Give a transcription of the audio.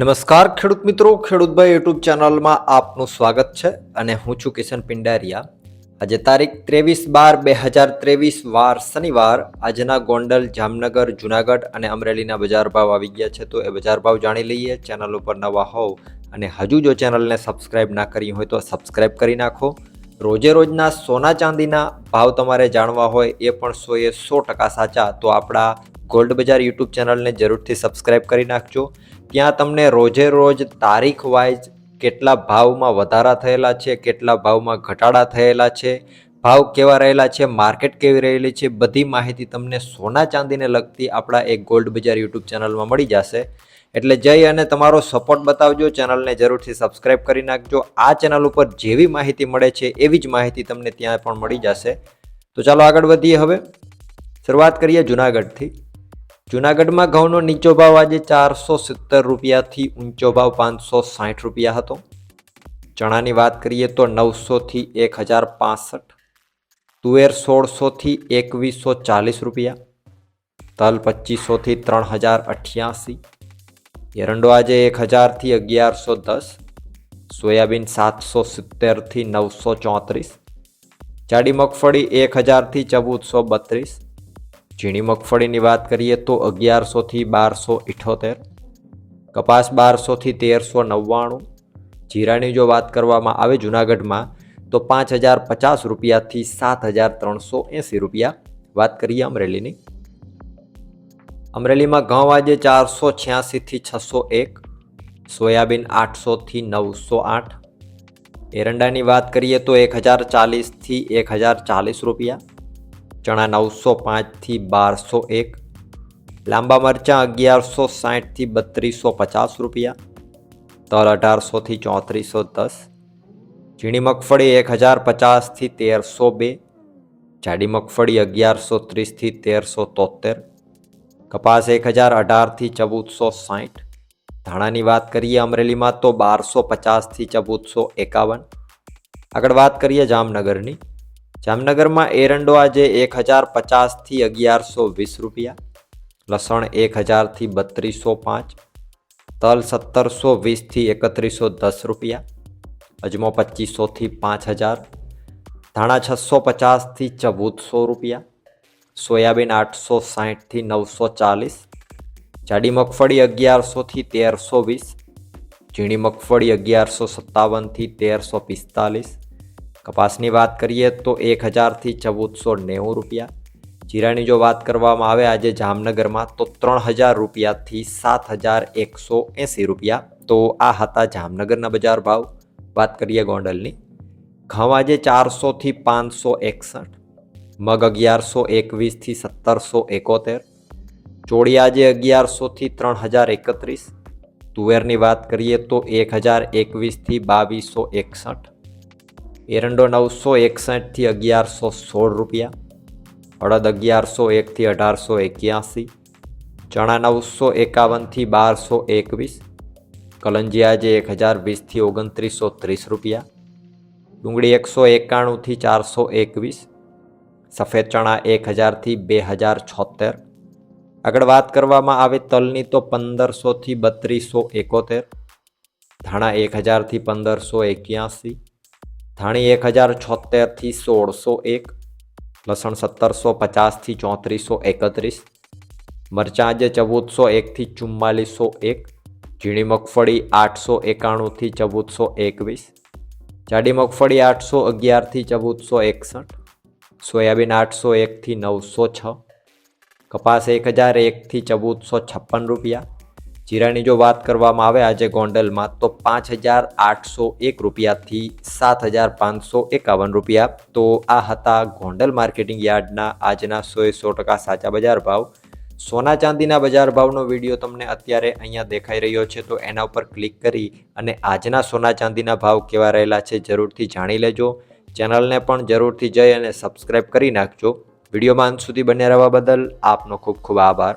નમસ્કાર, ખેડૂત મિત્રો. ખેડૂતભાઈ યુટ્યુબ ચેનલમાં આપનું સ્વાગત છે અને હું છું કિશન પિંડારિયા. આજે તારીખ ત્રેવીસ બાર બે હજાર ત્રેવીસ, વાર શનિવાર. આજના ગોંડલ, જામનગર, જુનાગઢ અને અમરેલીના બજાર ભાવ આવી ગયા છે. તો એ બજાર ભાવ જાણી લઈએ. ચેનલ ઉપર નવા હોવ અને હજુ જો ચેનલને સબસ્ક્રાઇબ ના કરી હોય તો સબસ્ક્રાઇબ કરી નાખો. રોજે રોજના સોના ચાંદીના ભાવ તમારે જાણવા હોય એ પણ સો એ સો ટકા સાચા. તો આપણા ગોલ્ડ બજાર યુટ્યુબ ચેનલને જરૂરથી સબસ્ક્રાઇબ કરી નાખજો. ત્યાં તમને રોજે રોજ તારીખ વાઇઝ કેટલા ભાવમાં વધારા થયેલા છે, કેટલા ભાવમાં ઘટાડા થયેલા છે, ભાવ કેવા રહેલા છે માર્કેટ કેવી રહેલી છે, બધી માહિતી તમને સોના ચાંદીને લગતી આપણા એક ગોલ્ડ બજાર યુટ્યુબ ચેનલમાં મળી જશે. એટલે જઈ અને તમારો સપોર્ટ બતાવજો, ચેનલને જરૂરથી સબસ્ક્રાઇબ કરી નાખજો. આ ચેનલ ઉપર જેવી માહિતી મળે છે, એવી જ માહિતી તમને ત્યાં પણ મળી જશે. તો ચાલો આગળ વધીએ હવે. શરૂઆત કરીએ જુનાગઢથી. જુનાગઢમાં ઘઉંનો નીચો ભાવ આજે ચારસો સિત્તેર રૂપિયાથી ઊંચો ભાવ પાંચસો સાઠ રૂપિયા હતો. ચણાની વાત કરીએ તો નવસોથી એક હજાર પાસઠ, તુવેર સોળસોથી એકવીસો ચાલીસ રૂપિયા, તલ પચીસોથી ત્રણ હજાર અઠ્યાસી, એરંડો આજે એક હજારથી અગિયારસો દસ, સોયાબીન સાતસો સિત્તેરથી નવસો ચોત્રીસ, જાડી મગફળી એક હજારથી ચૌદસો બત્રીસ ઝીણી મગફળીની વાત કરીએ તો અગિયારસોથી બારસો ઇઠોતેર, કપાસ બારસોથી તેરસો નવ્વાણું, જીરાની જો વાત કરવામાં આવે જુનાગઢમાં, તો પાંચ હજાર પચાસ રૂપિયાથી સાત હજાર ત્રણસો એંસી રૂપિયા. વાત કરીએ અમરેલીની. અમરેલીમાં ઘઉં આજે ચારસો છ્યાસીથી છસો એક, સોયાબીન આઠસોથી નવસો આઠ. એરંડાની વાત કરીએ તો એક હજાર ચાલીસથી એક હજાર ચાલીસ રૂપિયા. ચણા નવસો પાંચથી બારસો એક, લાંબા મરચાં અગિયારસો સાઠથી બત્રીસો પચાસ રૂપિયા, તલ અઢારસોથી ચોત્રીસો દસ, ઝીણી મગફળી એક હજાર પચાસથી તેરસો બે, જાડી મગફળી અગિયારસો ત્રીસથી તેરસો તોતેર કપાસ એક હજાર અઢારથી ચૌદસો સાઠ. ધાણાની વાત કરીએ અમરેલીમાં તો બારસો પચાસથી ચૌદસો એકાવન. આગળ વાત કરીએ જામનગરની. જામનગરમાં એરંડો આજે એક હજાર પચાસથી અગિયારસો વીસ રૂપિયા. લસણ એક હજારથી બત્રીસો પાંચ. તલ સત્તરસો વીસથી એકત્રીસો દસ રૂપિયા. અજમો પચીસોથી પાંચ હજાર. ધાણા છસો પચાસથી ચૌદસો રૂપિયા. સોયાબીન આઠસો સાઠથી નવસો ચાલીસ. જાડી મગફળી અગિયારસોથી તેરસો વીસ. ઝીણી મગફળી અગિયારસો સત્તાવનથી તેરસો પિસ્તાલીસ. કપાસની વાત કરીએ તો એક હજારથી ચૌદસો નેવું રૂપિયા. જીરાની જો વાત કરવામાં આવે આજે જામનગરમાં તો ત્રણ હજાર રૂપિયાથી સાત હજાર એકસો એંસી રૂપિયા. તો આ હતા જામનગરના બજાર ભાવ. વાત કરીએ ગોંડલની. ઘઉં આજે ચારસોથી પાંચસો એકસઠ. મગ અગિયારસો એકવીસથી સત્તરસો એકોતેર. ચોળી આજે અગિયારસોથી ત્રણ હજાર એકત્રીસ. તુવેરની વાત કરીએ તો એક હજાર એકવીસથી બાવીસો એકસઠ. એરંડો નવસો એકસઠથી અગિયારસો સોળ રૂપિયા, અડદ અગિયારસો એકથી અઢારસો એક્યાસી, ચણા નવસો એકાવનથી બારસો એકવીસ, કલંજિયા જે એક હજાર વીસથી ઓગણત્રીસો ત્રીસ રૂપિયા, ડુંગળી એકસો એકાણુંથી ચારસો એકવીસ, સફેદ ચણા એક હજારથી બે હજાર છોતેર. આગળ વાત કરવામાં આવે તલની તો પંદરસોથી બત્રીસો એકોતેર, ધાણા એક હજારથી પંદરસો એક્યાસી ધાણી એક હજાર છોતેરથી સોળસો એક, લસણ સત્તરસો પચાસથી ચોત્રીસો એકત્રીસ, મરચાં જે ચૌદસો એકથી ચુમ્માલીસો એક, ઝીણી મગફળી આઠસો એકાણુંથી ચૌદસો એકવીસ, જાડી મગફળી આઠસો અગિયારથી ચૌદસો એકસઠ, સોયાબીન આઠસો એકથી નવસો છ, કપાસ એક હજાર એકથી ચૌદસો છપ્પન રૂપિયા જીરાની જો વાત કરવામાં આવે આજે ગોંડલમાં, તો પાંચ હજાર આઠસો એક રૂપિયાથી સાત હજાર પાંચસો એકાવન રૂપિયા. તો આ હતા ગોંડલ માર્કેટિંગ યાર્ડના આજના સો એ સો ટકા સાચા બજાર ભાવ. સોના ચાંદીના બજાર ભાવનો વીડિયો તમને અત્યારે અહીંયા દેખાઈ રહ્યો છે, તો એના ઉપર ક્લિક કરી અને આજના સોના ચાંદીના ભાવ કેવા રહેલા છે જરૂરથી જાણી લેજો. ચેનલને પણ જરૂરથી જઈ અને સબસ્ક્રાઈબ કરી નાખજો. વિડીયોમાં અંત સુધી બન્યા રહેવા બદલ આપનો ખૂબ ખૂબ આભાર.